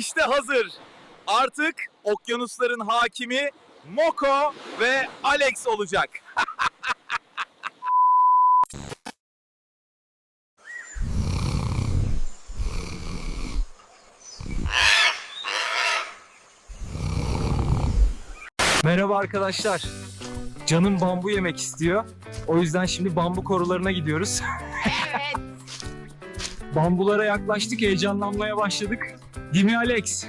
İşte hazır. Artık okyanusların hakimi Moko ve Alex olacak. Merhaba arkadaşlar. Canım bambu yemek istiyor. O yüzden şimdi bambu korularına gidiyoruz. Bambulara yaklaştık, heyecanlanmaya başladık. Değil mi Alex?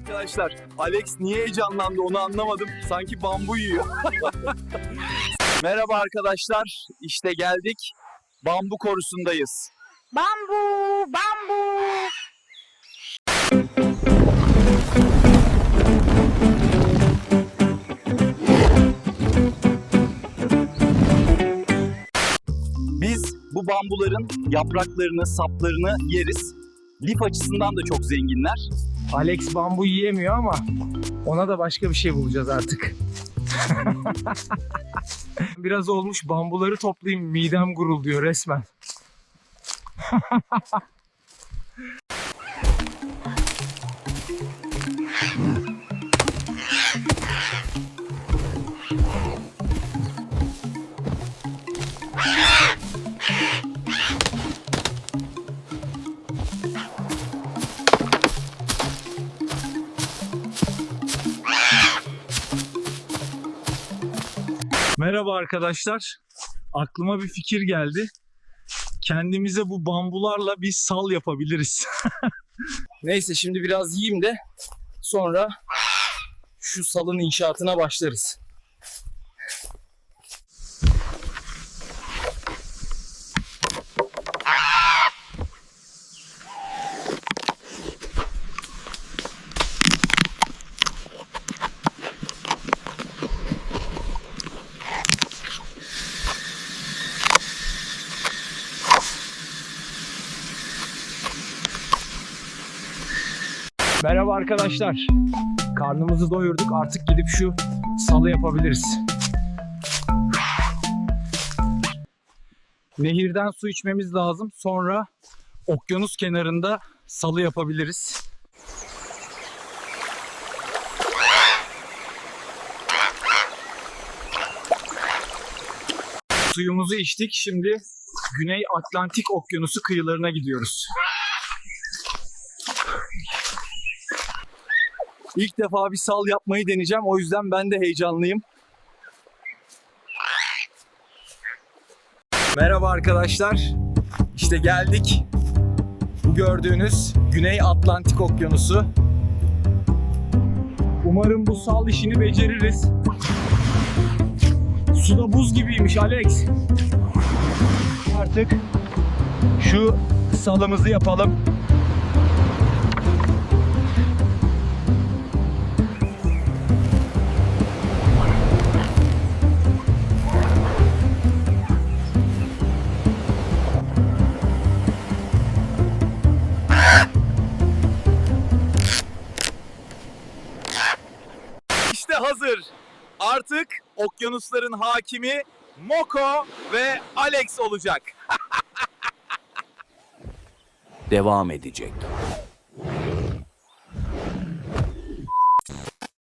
Arkadaşlar Alex niye heyecanlandı onu anlamadım. Sanki bambu yiyor. Merhaba arkadaşlar. İşte geldik. Bambu korusundayız. Bambu, bambu. Bambuların yapraklarını, saplarını yeriz. Lif açısından da çok zenginler. Alex bambu yiyemiyor ama ona da başka bir şey bulacağız artık. Biraz olmuş bambuları toplayayım midem gurulduyor resmen. Merhaba arkadaşlar. Aklıma bir fikir geldi. Kendimize bu bambularla bir sal yapabiliriz. Neyse şimdi biraz yiyeyim de sonra şu salın inşaatına başlarız. Merhaba arkadaşlar. Karnımızı doyurduk. Artık gidip şu salı yapabiliriz. Nehirden su içmemiz lazım. Sonra okyanus kenarında salı yapabiliriz. Suyumuzu içtik. Şimdi Güney Atlantik Okyanusu kıyılarına gidiyoruz. İlk defa bir sal yapmayı deneyeceğim. O yüzden ben de heyecanlıyım. Merhaba arkadaşlar. İşte geldik. Bu gördüğünüz Güney Atlantik Okyanusu. Umarım bu sal işini beceririz. Suda buz gibiymiş Alex. Artık şu salımızı yapalım. Hazır. Artık okyanusların hakimi Moko ve Alex olacak. devam edecek.